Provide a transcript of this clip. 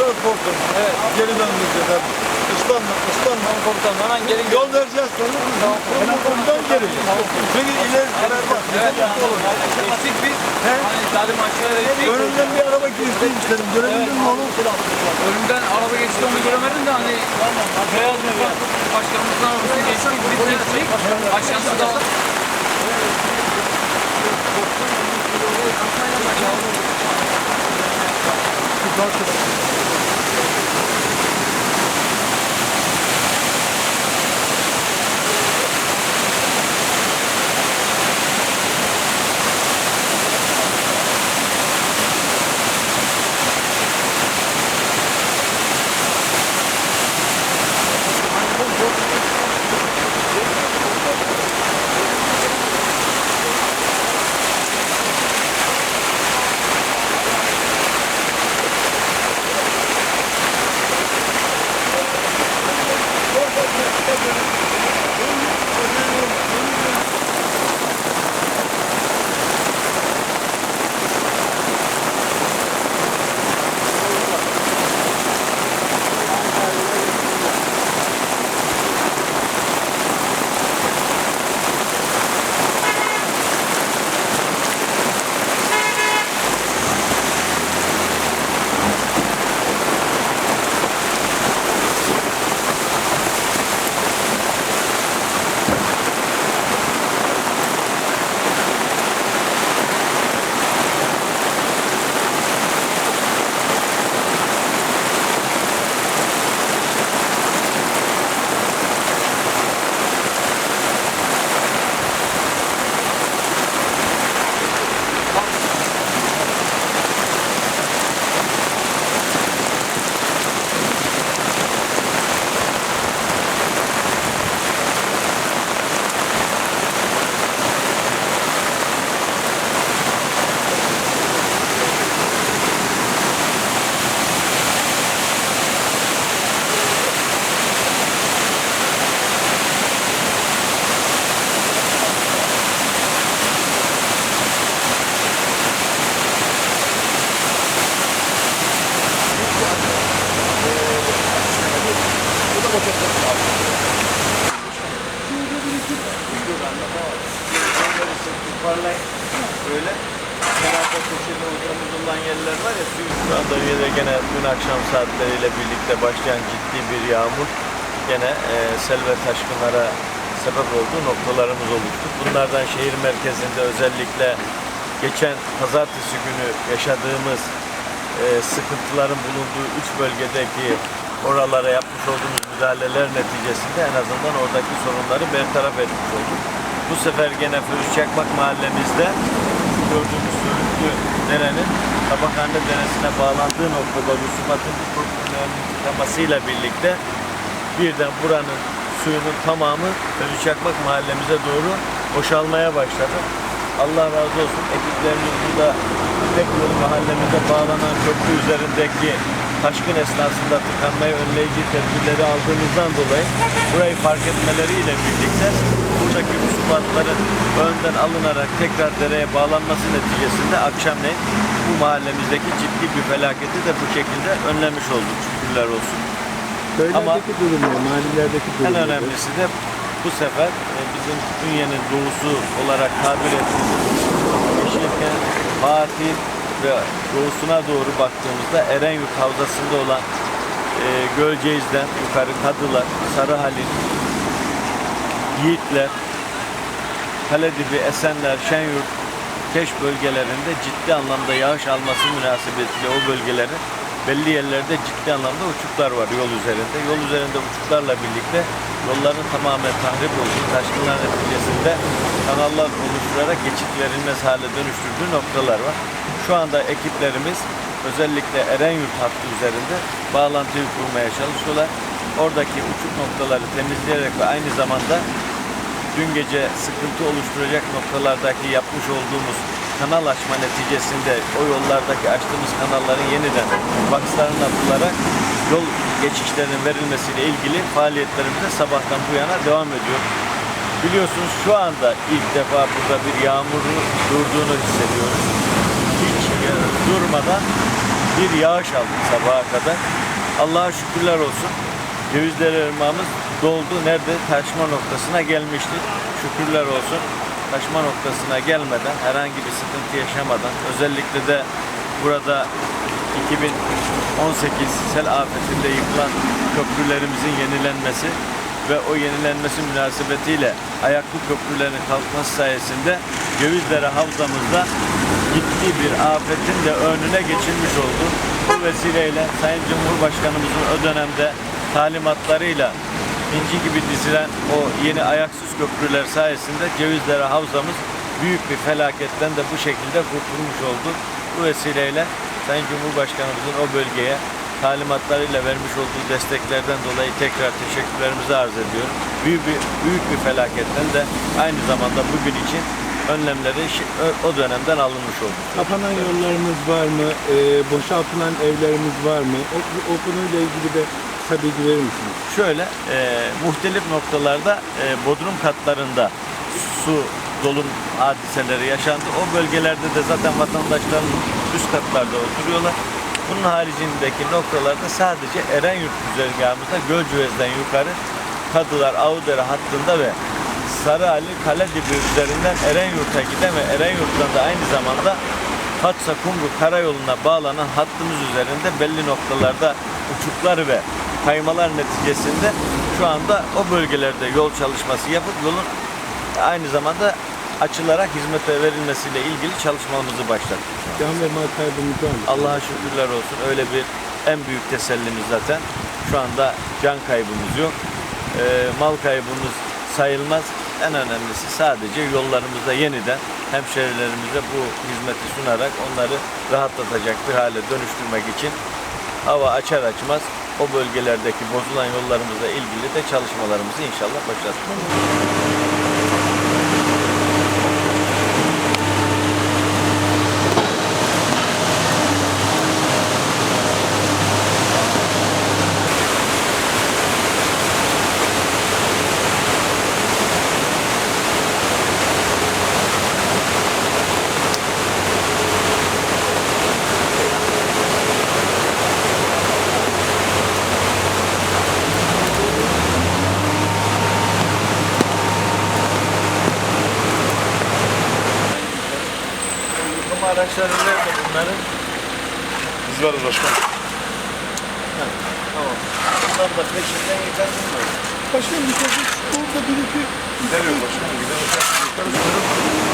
Beyaz transportun. Evet. Geri döndüreceğiz hadi. Islanma, ıslanma. Komutanım hemen geri Yol vereceğiz sana. Ondan geri. Peki ileri karar bak. Evet. Geçtik biz. He? Hani aşağıya geçtik. Önünden bir araba girdi istedim. Görebildin mi onu? Önümden araba geçti onu göremedim de hani beyaz bir başkanımızın arabası geçti. Biz de Obrigado. Aşağısında Böyle kenarda köşede uzun olan yerler var ya yine gene dün akşam saatleriyle birlikte başlayan ciddi bir yağmur gene e, sel ve taşkınlara sebep olduğu noktalarımız oluştu. Bunlardan şehir merkezinde özellikle geçen pazartesi günü yaşadığımız e, sıkıntıların bulunduğu üç bölgedeki oralara yapmış olduğumuz müdahaleler neticesinde en azından oradaki sorunları bertaraf etmiş olduk. Bu sefer gene Firuz Çakmak mahallemizde gördüğümüz sürüklü derenin Tabakhane Deresi'ne bağlandığı noktada rusumatın tıkamasıyla birlikte birden buranın suyunun tamamı Firuz Çakmak mahallemize doğru boşalmaya başladı. Allah razı olsun ekiplerimiz burada İpek Yolu mahallemize bağlanan köprü üzerindeki taşkın esnasında tıkanmayı önleyici tedbirleri aldığımızdan dolayı burayı fark etmeleriyle birlikte buradaki rusumatların önden alınarak tekrar dereye bağlanması neticesinde akşamleyin bu mahallemizdeki ciddi bir felaketi de bu şekilde önlemiş olduk şükürler olsun. Köylerdeki durum ne? Mahallelerdeki durum En önemlisi de bu sefer e, bizim Ünye'nin doğusu olarak tabir ettiğimiz Yeşilken, Fatih ve doğusuna doğru baktığımızda Erenyurt Havzası'nda olan e, Gölceğiz'den yukarı Kadılar, Sarıhalil, Yiğitler, Kaledibi, Esenler, Şenyurt, Keş bölgelerinde ciddi anlamda yağış alması münasebetiyle o bölgelerin belli yerlerde ciddi anlamda uçuklar var yol üzerinde. Yol üzerinde uçuklarla birlikte yolların tamamen tahrip olduğu, taşkınlar neticesinde kanallar oluşturarak geçit verilmez hale dönüştürdüğü noktalar var. Şu anda ekiplerimiz özellikle Erenyurt hattı üzerinde bağlantıyı kurmaya çalışıyorlar. Oradaki uçuk noktaları temizleyerek ve aynı zamanda dün gece sıkıntı oluşturacak noktalardaki yapmış olduğumuz kanal açma neticesinde o yollardaki açtığımız kanalların yeniden bakslarına atılarak yol geçişlerinin verilmesiyle ilgili faaliyetlerimize sabahtan bu yana devam ediyor. Biliyorsunuz şu anda ilk defa burada bir yağmurun durduğunu hissediyoruz. Durmadan bir yağış aldık sabaha kadar. Allah'a şükürler olsun. Cevizler Irmağımız doldu. Nerede? Taşma noktasına gelmişti. Şükürler olsun. Taşma noktasına gelmeden, herhangi bir sıkıntı yaşamadan, özellikle de burada 2018 sel afetinde yıkılan köprülerimizin yenilenmesi ve o yenilenmesi münasebetiyle ayaklı köprülerin kalkması sayesinde Göğüzdere Havzamızda ciddi bir afetin de önüne geçilmiş oldu. Bu vesileyle Sayın Cumhurbaşkanımızın o dönemde talimatlarıyla inci gibi dizilen o yeni ayaksız köprüler sayesinde Cevizdere Havzamız büyük bir felaketten de bu şekilde kurtulmuş oldu. Bu vesileyle Sayın Cumhurbaşkanımızın o bölgeye talimatlarıyla vermiş olduğu desteklerden dolayı tekrar teşekkürlerimizi arz ediyorum. Büyük bir, büyük bir felaketten de aynı zamanda bugün için önlemleri o dönemden alınmış oldu. Kapanan yollarımız var mı? Ee, boşaltılan evlerimiz var mı? O, o konuyla ilgili de kısa bilgi verir misiniz? Şöyle e, muhtelif noktalarda e, bodrum katlarında su dolum hadiseleri yaşandı. O bölgelerde de zaten vatandaşların üst katlarda oturuyorlar. Bunun haricindeki noktalarda sadece Erenyurt güzergahımızda Gölcüvez'den yukarı Kadılar Ağudere hattında ve Sarıali Kaledibi üzerinden Erenyurt'a giden ve Erenyurt'tan da aynı zamanda Fatsa Kumru karayoluna bağlanan hattımız üzerinde belli noktalarda uçuklar ve kaymalar neticesinde şu anda o bölgelerde yol çalışması yapıp yolun aynı zamanda açılarak hizmete verilmesiyle ilgili çalışmamızı başlattık. Can ve mal kaybımız var mı? Allah'a şükürler olsun. Öyle bir en büyük tesellimiz zaten. Şu anda can kaybımız yok. Ee, mal kaybımız sayılmaz. En önemlisi sadece yollarımızda yeniden hemşerilerimize bu hizmeti sunarak onları rahatlatacak bir hale dönüştürmek için hava açar açmaz o bölgelerdeki bozulan yollarımızla ilgili de çalışmalarımızı inşallah başlatmak. Araçları nerede bunların? Biz varız başkanım. Tamam. Bunlar da peşinden gidelim mi? Başkanım bir de burada bir iki Gidelim başkanım. Gidelim.